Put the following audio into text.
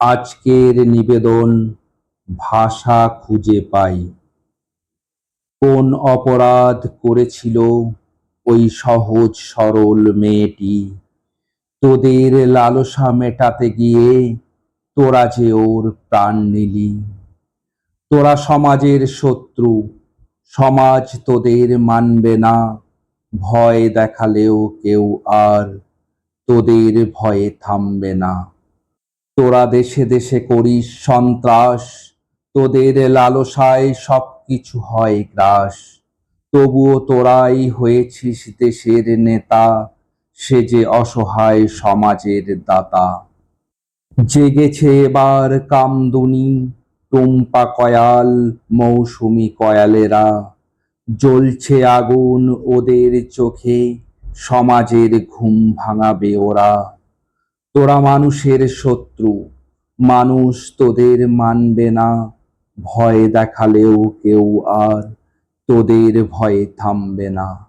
আজকের নিবেদন ভাষা খুঁজে পাই। কোন অপরাধ করেছিল ওই সহজ সরল মেয়েটি? তোদের লালসা মেটাতে গিয়ে তোরা যে ওর প্রাণ নিলি। তোরা সমাজের শত্রু, সমাজ তোদের মানবে না। ভয় দেখালেও কেউ আর তোদের ভয়ে থামবে না। তোরা দেশে দেশে করিস সন্ত্রাস, তোদের লালসায় সব কিছু হয় গ্রাস। তবুও তোরাই হয়েছিস দেশের নেতা, সে যে অসহায় সমাজের দাতা। জেগেছে এবার কামদুনি, টুম্পা কয়াল, মৌসুমি কয়ালেরা। জ্বলছে আগুন ওদের চোখে, সমাজের ঘুম ভাঙাবে ওরা। তোরা মানুষের শত্রু, মানুষ তোদের মানবে না। ভয় দেখালেও কেউ আর তোদের ভয়ে থামবে না।